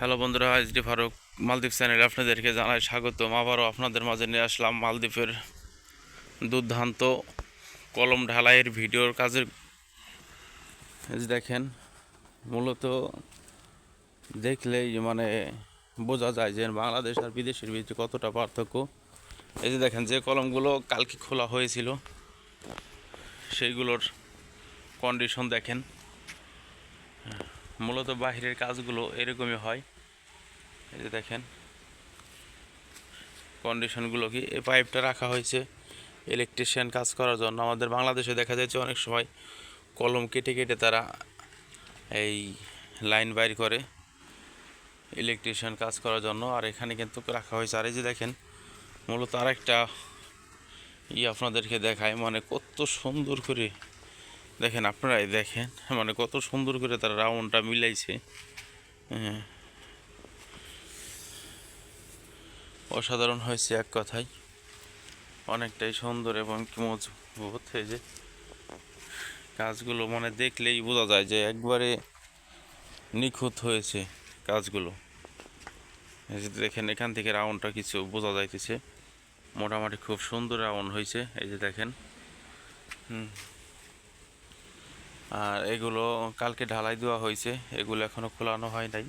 Hello বন্ধুরা HD Faruk, মালদ্বীপ চ্যানেলে আপনাদেরকে জানাই স্বাগতম। আবারও আপনাদের মাঝে নিয়ে আসলাম মালদ্বীপের দুর্দান্ত কলম ঢালাইয়ের ভিডিওর কাজের। দেখেন, মূলত দেখলেই মানে বোঝা যায় যে বাংলাদেশ আর বিদেশের ভিতরে কতটা পার্থক্য। এই যে দেখেন, যে কলমগুলো কালকে খোলা হয়েছিল, সেইগুলোর কন্ডিশন দেখেন। মূলত বাহিরের কাজগুলো এরকমই হয়। এই যে দেখেন। কন্ডিশনগুলো কি? এই পাইপটা রাখা হয়েছে ইলেকট্রিশিয়ান কাজ করার জন্য। আমাদের বাংলাদেশে দেখা যাচ্ছে অনেক সময় কলম কেটে কেটে তারা এই লাইন বাইর করে ইলেকট্রিশিয়ান কাজ করার জন্য, আর এখানে কিন্তু রাখা হয়েছে। আর এই যে দেখেন, মূলত আরেকটা ই আপনাদেরকে দেখায় মানে কত সুন্দর করে দেখেন, আপনারাই দেখেন মানে কত সুন্দর করে তারা রাউন্ডটা মিলাইছে। হ্যাঁ। অসাধারণ হয়েছে এক কথায়। অনেকটাই সুন্দর এবং কি মজবুত এই যে কাজগুলো মানে দেখলেই বোঝা যায় যে একবারে নিখুঁত হয়েছে কাজগুলো। দেখেন, এখান থেকে রাউন্ডটা কিছু বোঝা যাইতেছে। মোটামুটি খুব সুন্দর রাউন্ড হয়েছে এই যে দেখেন। আর এগুলো কালকে ঢালাই দেওয়া হয়েছে এগুলো এখনও খোলানো হয় নাই।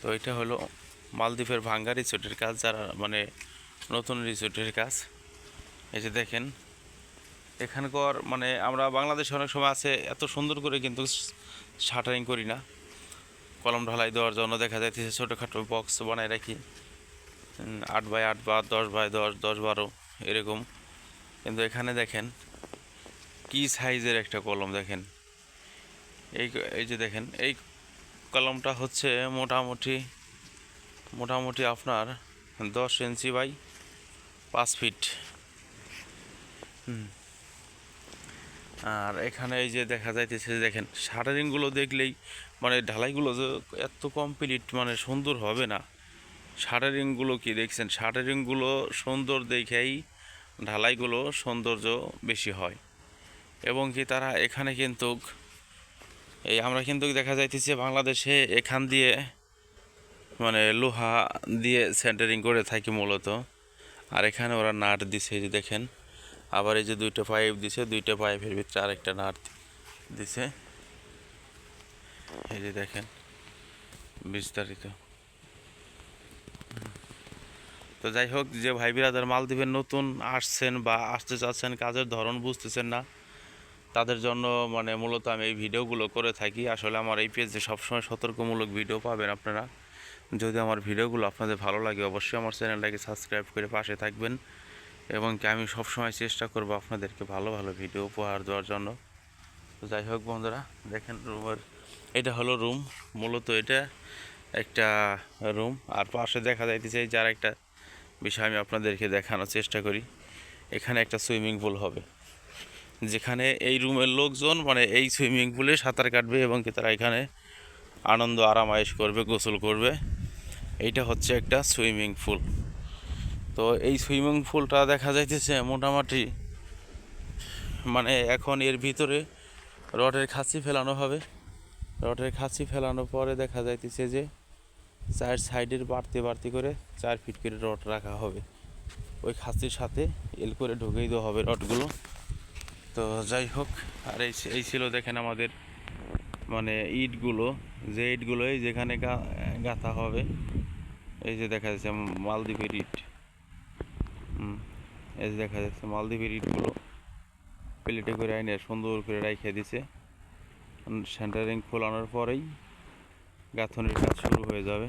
তো এটা হলো মালদ্বীপের ভাঙ্গা রিসোর্টের কাজ, যারা মানে নতুন রিসোর্টের কাজ। এই যে দেখেন, এখানকার মানে আমরা বাংলাদেশে অনেক সময় আছে, এত সুন্দর করে কিন্তু শাটারিং করি না। কলম ঢালাই দেওয়ার জন্য দেখা যাইতেছে ছোটোখাটো বক্স বানায় রাখি। আট বাই আট বা দশ বাই দশ দশ বারো, এরকম। কিন্তু এখানে দেখেন, কি সাইজের একটা কলম দেখেন। এই এই যে দেখেন, এই কলমটা হচ্ছে মোটামুটি মোটামুটি আপনার দশ ইঞ্চি বাই পাঁচ ফিট। আর এখানে এই যে দেখা যাইতেছে দেখেন শাটারিংগুলো দেখলেই মানে ঢালাইগুলো যে এত কমপ্লিট মানে সুন্দর হবে না। শাটারিংগুলো কি দেখছেন? শাটারিংগুলো সুন্দর দেখেই ঢালাইগুলো সৌন্দর্য বেশি হয়। এবং কি তারা এখানে কিন্তু এই আমরা কিন্তু দেখা যাইতেছে বাংলাদেশে এখান দিয়ে মানে লোহা দিয়ে সেন্টারিং করে থাকি মূলত। আর এখানে ওরা নাট দিছে, এই যে দেখেন। আবার এই যে দুইটা পাইপ দিছে, দুইটা পাইপের ভিতরে আরেকটা নাট দিছে। এই যে দেখেন, বিস্তারিত। তো যাই হোক, যে ভাই বিরাদার মালদ্বীপের নতুন আসছেন বা আসতে চাচ্ছেন, কাজের ধরন বুঝতেছেন না, তাদের জন্য মানে মূলত আমি এই ভিডিওগুলো করে থাকি। আসলে আমার এই পেজে সবসময় সতর্কমূলক ভিডিও পাবেন আপনারা। যদি আমার ভিডিওগুলো আপনাদের ভালো লাগে, অবশ্যই আমার চ্যানেলটাকে সাবস্ক্রাইব করে পাশে থাকবেন এবং কি আমি সবসময় চেষ্টা করব আপনাদেরকে ভালো ভালো ভিডিও উপহার দেওয়ার জন্য। তো যাই হোক বন্ধুরা, দেখেন রুমের, এটা হলো রুম, মূলত এটা একটা রুম। আর পাশে দেখা যাইতেছে যার একটা বিষয় আমি আপনাদেরকে দেখানোর চেষ্টা করি। এখানে একটা সুইমিং পুল হবে, যেখানে এই রুমের লোকজন মানে এই সুইমিং পুলে সাঁতার কাটবে এবং কি তারা এখানে আনন্দ, আরামায়েশ করবে, গোসল করবে। এইটা হচ্ছে একটা সুইমিং পুল। তো এই সুইমিং পুলটা দেখা যাইতেছে মোটামুটি মানে এখন এর ভিতরে রডের খাঁচি ফেলানো হবে। রডের খাঁচি ফেলানোর পরে দেখা যাইতেছে যে চার সাইডের বাড়তি বাড়তি করে চার ফিট করে রড রাখা হবে। ওই খাঁচির সাথে এল করে ঢুকিয়ে দেওয়া হবে রডগুলো। তো যাই হোক, আর এই এই ছিল দেখেন আমাদের মানে ইটগুলো, যে ইটগুলো এই যেখানে গাঁথা হবে। এই যে দেখা যাচ্ছে মালদ্বীপের ইট এই যে দেখা যাচ্ছে মালদ্বীপের ইটগুলো প্লেটে করে আইনে সুন্দর করে রাইখে দিছে। সেন্টারিং খোলানোর পরেই গাঁথনির কাজ শুরু হয়ে যাবে।